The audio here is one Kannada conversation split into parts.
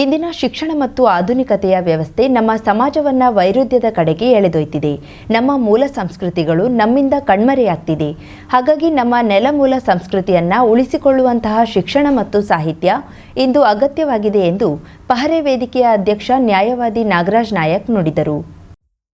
ಇಂದಿನ ಶಿಕ್ಷಣ ಮತ್ತು ಆಧುನಿಕತೆಯ ವ್ಯವಸ್ಥೆ ನಮ್ಮ ಸಮಾಜವನ್ನ ವೈರುಧ್ಯದ ಕಡೆಗೆ ಎಳೆದೊಯ್ತಿದೆ. ನಮ್ಮ ಮೂಲ ಸಂಸ್ಕೃತಿಗಳು ನಮ್ಮಿಂದ ಕಣ್ಮರೆಯಾಗ್ತಿದೆ. ಹಾಗಾಗಿ ನಮ್ಮ ನೆಲಮೂಲ ಸಂಸ್ಕೃತಿಯನ್ನ ಉಳಿಸಿಕೊಳ್ಳುವಂತಹ ಶಿಕ್ಷಣ ಮತ್ತು ಸಾಹಿತ್ಯ ಇಂದು ಅಗತ್ಯವಾಗಿದೆ ಎಂದು ಪಹರೆ ವೇದಿಕೆಯ ಅಧ್ಯಕ್ಷ ನ್ಯಾಯವಾದಿ ನಾಗರಾಜ್ ನಾಯಕ್ ನುಡಿದರು.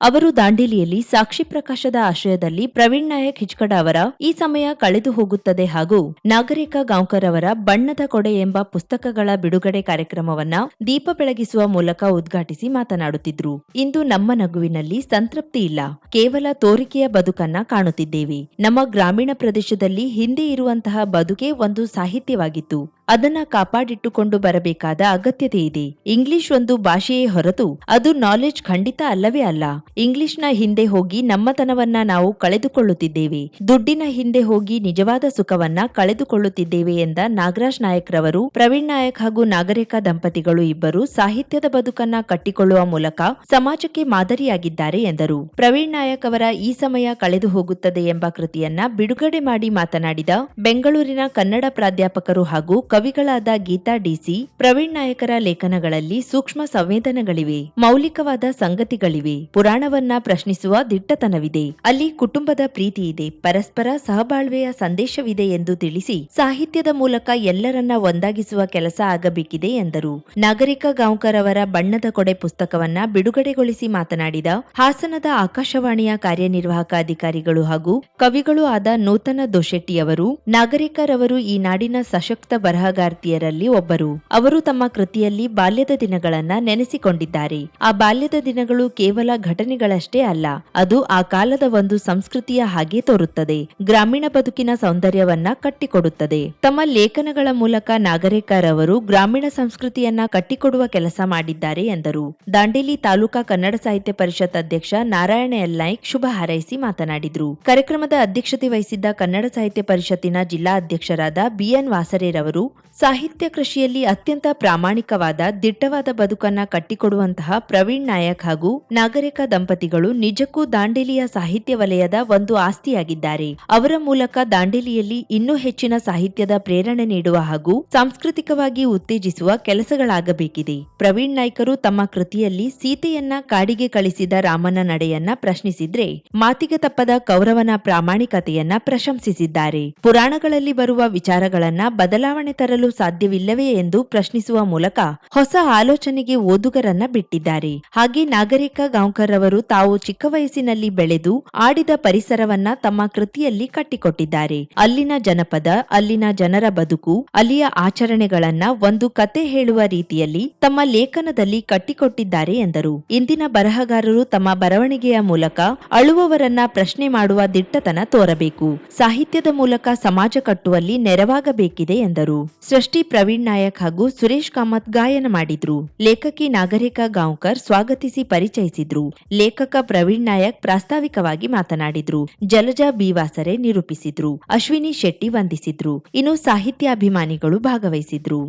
ಅವರು ದಾಂಡೇಲಿಯಲ್ಲಿ ಸಾಕ್ಷಿ ಪ್ರಕಾಶದ ಆಶ್ರಯದಲ್ಲಿ ಪ್ರವೀಣ್ ನಾಯಕ್ ಹಿಚ್ಕಡ ಅವರ ಈ ಸಮಯ ಕಳೆದು ಹೋಗುತ್ತದೆ ಹಾಗೂ ನಾಗರಿಕ ಗಾಂವ್ಕರ್ ಅವರ ಬಣ್ಣದ ಕೊಡೆ ಎಂಬ ಪುಸ್ತಕಗಳ ಬಿಡುಗಡೆ ಕಾರ್ಯಕ್ರಮವನ್ನ ದೀಪ ಬೆಳಗಿಸುವ ಮೂಲಕ ಉದ್ಘಾಟಿಸಿ ಮಾತನಾಡುತ್ತಿದ್ರು. ಇಂದು ನಮ್ಮ ನಗುವಿನಲ್ಲಿ ಸಂತೃಪ್ತಿ ಇಲ್ಲ. ಕೇವಲ ತೋರಿಕೆಯ ಬದುಕನ್ನ ಕಾಣುತ್ತಿದ್ದೇವೆ. ನಮ್ಮ ಗ್ರಾಮೀಣ ಪ್ರದೇಶದಲ್ಲಿ ಹಿಂದೆ ಇರುವಂತಹ ಬದುಕೇ ಒಂದು ಸಾಹಿತ್ಯವಾಗಿತ್ತು. ಅದನ್ನ ಕಾಪಾಡಿಟ್ಟುಕೊಂಡು ಬರಬೇಕಾದ ಅಗತ್ಯತೆ ಇದೆ. ಇಂಗ್ಲಿಷ್ ಒಂದು ಭಾಷೆಯೇ ಹೊರತು ಅದು ನಾಲೆಜ್ ಖಂಡಿತ ಅಲ್ಲವೇ ಅಲ್ಲ. ಇಂಗ್ಲಿಷ್ನ ಹಿಂದೆ ಹೋಗಿ ನಮ್ಮತನವನ್ನ ನಾವು ಕಳೆದುಕೊಳ್ಳುತ್ತಿದ್ದೇವೆ. ದುಡ್ಡಿನ ಹಿಂದೆ ಹೋಗಿ ನಿಜವಾದ ಸುಖವನ್ನ ಕಳೆದುಕೊಳ್ಳುತ್ತಿದ್ದೇವೆ ಎಂದ ನಾಗರಾಜ್ ನಾಯಕ್ ರವರು ಪ್ರವೀಣ್ ನಾಯಕ್ ಹಾಗೂ ನಾಗರಿಕ ದಂಪತಿಗಳು ಇಬ್ಬರು ಸಾಹಿತ್ಯದ ಬದುಕನ್ನ ಕಟ್ಟಿಕೊಳ್ಳುವ ಮೂಲಕ ಸಮಾಜಕ್ಕೆ ಮಾದರಿಯಾಗಿದ್ದಾರೆ ಎಂದರು. ಪ್ರವೀಣ್ ನಾಯಕ್ ಅವರ ಈ ಸಮಯ ಕಳೆದು ಹೋಗುತ್ತದೆ ಎಂಬ ಕೃತಿಯನ್ನ ಬಿಡುಗಡೆ ಮಾಡಿ ಮಾತನಾಡಿದ ಬೆಂಗಳೂರಿನ ಕನ್ನಡ ಪ್ರಾಧ್ಯಾಪಕರು ಹಾಗೂ ಕವಿಗಳಾದ ಗೀತಾ ಡಿಸಿ, ಪ್ರವೀಣ್ ನಾಯಕರ ಲೇಖನಗಳಲ್ಲಿ ಸೂಕ್ಷ್ಮ ಸಂವೇದನೆಗಳಿವೆ, ಮೌಲಿಕವಾದ ಸಂಗತಿಗಳಿವೆ, ಪುರಾಣವನ್ನ ಪ್ರಶ್ನಿಸುವ ದಿಟ್ಟತನವಿದೆ. ಅಲ್ಲಿ ಕುಟುಂಬದ ಪ್ರೀತಿ ಇದೆ, ಪರಸ್ಪರ ಸಹಬಾಳ್ವೆಯ ಸಂದೇಶವಿದೆ ಎಂದು ತಿಳಿಸಿ ಸಾಹಿತ್ಯದ ಮೂಲಕ ಎಲ್ಲರನ್ನ ಒಂದಾಗಿಸುವ ಕೆಲಸ ಆಗಬೇಕಿದೆ ಎಂದರು. ನಾಗರಿಕ ಗಾಂವ್ಕರ್ ಅವರ ಬಣ್ಣದ ಕೊಡೆ ಪುಸ್ತಕವನ್ನ ಬಿಡುಗಡೆಗೊಳಿಸಿ ಮಾತನಾಡಿದ ಹಾಸನದ ಆಕಾಶವಾಣಿಯ ಕಾರ್ಯನಿರ್ವಾಹಕ ಅಧಿಕಾರಿಗಳು ಹಾಗೂ ಕವಿಗಳು ಆದ ನೂತನ ದೋಶೆಟ್ಟಿಯವರು, ನಾಗರಿಕರವರು ಈ ನಾಡಿನ ಸಶಕ್ತ ಬರಹಗಾರ್ತಿಯರಲ್ಲಿ ಒಬ್ಬರು. ಅವರು ತಮ್ಮ ಕೃತಿಯಲ್ಲಿ ಬಾಲ್ಯದ ದಿನಗಳನ್ನ ನೆನೆಸಿಕೊಂಡಿದ್ದಾರೆ. ಆ ಬಾಲ್ಯದ ದಿನಗಳು ಕೇವಲ ಘಟನೆಗಳಷ್ಟೇ ಅಲ್ಲ, ಅದು ಆ ಕಾಲದ ಒಂದು ಸಂಸ್ಕೃತಿಯ ಹಾಗೆ ತೋರುತ್ತದೆ. ಗ್ರಾಮೀಣ ಬದುಕಿನ ಸೌಂದರ್ಯವನ್ನ ಕಟ್ಟಿಕೊಡುತ್ತದೆ. ತಮ್ಮ ಲೇಖನಗಳ ಮೂಲಕ ನಾಗರಿಕರವರು ಗ್ರಾಮೀಣ ಸಂಸ್ಕೃತಿಯನ್ನ ಕಟ್ಟಿಕೊಡುವ ಕೆಲಸ ಮಾಡಿದ್ದಾರೆ ಎಂದರು. ದಾಂಡೇಲಿ ತಾಲೂಕಾ ಕನ್ನಡ ಸಾಹಿತ್ಯ ಪರಿಷತ್ ಅಧ್ಯಕ್ಷ ನಾರಾಯಣ ಎಲ್ ನಾಯ್ಕ್ ಶುಭ ಹಾರೈಸಿ ಮಾತನಾಡಿದ್ರು. ಕಾರ್ಯಕ್ರಮದ ಅಧ್ಯಕ್ಷತೆ ವಹಿಸಿದ್ದ ಕನ್ನಡ ಸಾಹಿತ್ಯ ಪರಿಷತ್ತಿನ ಜಿಲ್ಲಾ ಅಧ್ಯಕ್ಷರಾದ ಬಿಎನ್ ವಾಸರೇರವರು ಸಾಹಿತ್ಯ ಕೃಷಿಯಲ್ಲಿ ಅತ್ಯಂತ ಪ್ರಾಮಾಣಿಕವಾದ, ದಿಟ್ಟವಾದ ಬದುಕನ್ನ ಕಟ್ಟಿಕೊಡುವಂತಹ ಪ್ರವೀಣ್ ನಾಯಕ್ ಹಾಗೂ ನಾಗರಿಕ ದಂಪತಿಗಳು ನಿಜಕ್ಕೂ ದಾಂಡೇಲಿಯ ಸಾಹಿತ್ಯ ವಲಯದ ಒಂದು ಆಸ್ತಿಯಾಗಿದ್ದಾರೆ. ಅವರ ಮೂಲಕ ದಾಂಡೇಲಿಯಲ್ಲಿ ಇನ್ನೂ ಹೆಚ್ಚಿನ ಸಾಹಿತ್ಯದ ಪ್ರೇರಣೆ ನೀಡುವ ಹಾಗೂ ಸಾಂಸ್ಕೃತಿಕವಾಗಿ ಉತ್ತೇಜಿಸುವ ಕೆಲಸಗಳಾಗಬೇಕಿದೆ. ಪ್ರವೀಣ್ ನಾಯ್ಕರು ತಮ್ಮ ಕೃತಿಯಲ್ಲಿ ಸೀತೆಯನ್ನ ಕಾಡಿಗೆ ಕಳಿಸಿದ ರಾಮನ ನಡೆಯನ್ನ ಪ್ರಶ್ನಿಸಿದ್ರೆ ಮಾತಿಗೆ ತಪ್ಪದ ಕೌರವನ ಪ್ರಾಮಾಣಿಕತೆಯನ್ನ ಪ್ರಶಂಸಿಸಿದ್ದಾರೆ. ಪುರಾಣಗಳಲ್ಲಿ ಬರುವ ವಿಚಾರಗಳನ್ನ ಬದಲಾವಣೆ ತರಲು ಸಾಧ್ಯವಿಲ್ಲವೇ ಎಂದು ಪ್ರಶ್ನಿಸುವ ಮೂಲಕ ಹೊಸ ಆಲೋಚನೆಗೆ ಓದುಗರನ್ನ ಬಿಟ್ಟಿದ್ದಾರೆ. ಹಾಗೆ ನಾಗರಿಕ ಗಾಂವ್ಕರ್ ಅವರು ತಾವು ಚಿಕ್ಕ ವಯಸ್ಸಿನಲ್ಲಿ ಬೆಳೆದು ಆಡಿದ ಪರಿಸರವನ್ನ ತಮ್ಮ ಕೃತಿಯಲ್ಲಿ ಕಟ್ಟಿಕೊಟ್ಟಿದ್ದಾರೆ. ಅಲ್ಲಿನ ಜನಪದ, ಅಲ್ಲಿನ ಜನರ ಬದುಕು, ಅಲ್ಲಿಯ ಆಚರಣೆಗಳನ್ನ ಒಂದು ಕತೆ ಹೇಳುವ ರೀತಿಯಲ್ಲಿ ತಮ್ಮ ಲೇಖನದಲ್ಲಿ ಕಟ್ಟಿಕೊಟ್ಟಿದ್ದಾರೆ ಎಂದರು. ಇಂದಿನ ಬರಹಗಾರರು ತಮ್ಮ ಬರವಣಿಗೆಯ ಮೂಲಕ ಅಳುವವರನ್ನ ಪ್ರಶ್ನೆ ಮಾಡುವ ದಿಟ್ಟತನ ತೋರಬೇಕು. ಸಾಹಿತ್ಯದ ಮೂಲಕ ಸಮಾಜ ಕಟ್ಟುವಲ್ಲಿ ನೆರವಾಗಬೇಕಿದೆ ಎಂದರು. ಸೃಷ್ಟಿ ಪ್ರವೀಣ್ ನಾಯಕ್ ಹಾಗೂ ಸುರೇಶ್ ಕಾಮತ್ ಗಾಯನ ಮಾಡಿದ್ರು. ಲೇಖಕಿ ನಾಗರಿಕ ಗಾಂವ್ಕರ್ ಸ್ವಾಗತಿಸಿ ಪರಿಚಯಿಸಿದ್ರು. ಲೇಖಕ ಪ್ರವೀಣ್ ನಾಯಕ್ ಪ್ರಾಸ್ತಾವಿಕವಾಗಿ ಮಾತನಾಡಿದ್ರು. ಜಲಜಾ ಬಿವಾಸರೆ ನಿರೂಪಿಸಿದ್ರು. ಅಶ್ವಿನಿ ಶೆಟ್ಟಿ ವಂದಿಸಿದ್ರು. ಇನ್ನು ಸಾಹಿತ್ಯಾಭಿಮಾನಿಗಳು ಭಾಗವಹಿಸಿದ್ರು.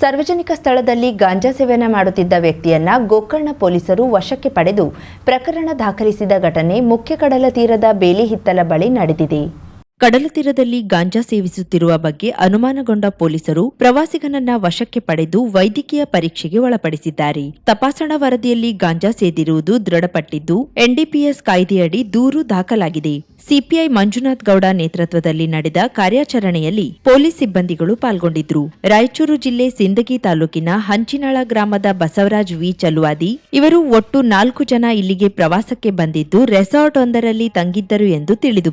ಸಾರ್ವಜನಿಕ ಸ್ಥಳದಲ್ಲಿ ಗಾಂಜಾ ಸೇವನೆ ಮಾಡುತ್ತಿದ್ದ ವ್ಯಕ್ತಿಯನ್ನ ಗೋಕರ್ಣ ಪೊಲೀಸರು ವಶಕ್ಕೆ ಪಡೆದು ಪ್ರಕರಣ ದಾಖಲಿಸಿದ ಘಟನೆ ಮುಖ್ಯ ಕಡಲ ತೀರದ ಬೇಲಿಹಿತ್ತಲ ಬಳಿ ನಡೆದಿದೆ. ಕಡಲ ತೀರದಲ್ಲಿ ಗಾಂಜಾ ಸೇವಿಸುತ್ತಿರುವ ಬಗ್ಗೆ ಅನುಮಾನಗೊಂಡ ಪೊಲೀಸರು ಪ್ರವಾಸಿಗನನ್ನ ವಶಕ್ಕೆ ಪಡೆದು ವೈದ್ಯಕೀಯ ಪರೀಕ್ಷೆಗೆ ಒಳಪಡಿಸಿದ್ದಾರೆ. ತಪಾಸಣಾ ವರದಿಯಲ್ಲಿ ಗಾಂಜಾ ಸೇದಿರುವುದು ದೃಢಪಟ್ಟಿದ್ದು, ಎನ್ಡಿಪಿಎಸ್ ಕಾಯ್ದೆಯಡಿ ದೂರು ದಾಖಲಾಗಿದೆ. ಸಿಪಿಐ ಮಂಜುನಾಥ್ ಗೌಡ ನೇತೃತ್ವದಲ್ಲಿ ನಡೆದ ಕಾರ್ಯಾಚರಣೆಯಲ್ಲಿ ಪೊಲೀಸ್ ಸಿಬ್ಬಂದಿಗಳು ಪಾಲ್ಗೊಂಡಿದ್ರು. ರಾಯಚೂರು ಜಿಲ್ಲೆ ಸಿಂದಗಿ ತಾಲೂಕಿನ ಹಂಚಿನಾಳ ಗ್ರಾಮದ ಬಸವರಾಜ್ ವಿ. ಚಲುವಾದಿ ಇವರು ಒಟ್ಟು ನಾಲ್ಕು ಜನ ಇಲ್ಲಿಗೆ ಪ್ರವಾಸಕ್ಕೆ ಬಂದಿದ್ದು, ರೆಸಾರ್ಟ್ ಒಂದರಲ್ಲಿ ತಂಗಿದ್ದರು ಎಂದು ತಿಳಿದು